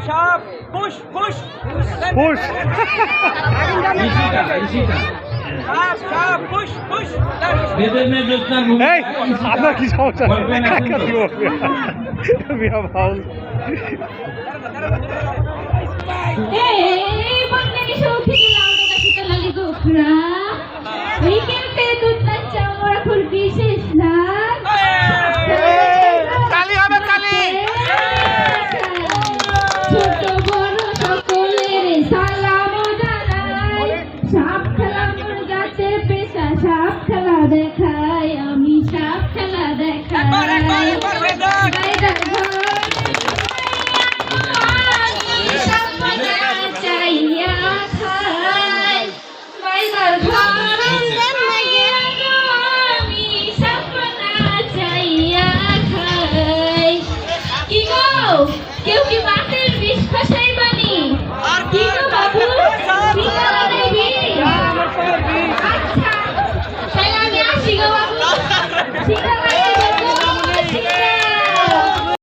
Shop. Push, push. Push. আপনার কি সমস্যা ভাউল সৌখিনী লাউডা কাছে লালি গোখরা উইকেন্ডে দেখাই আমি সাপ খেলা দেখাই চাইয়া খাই বাইদার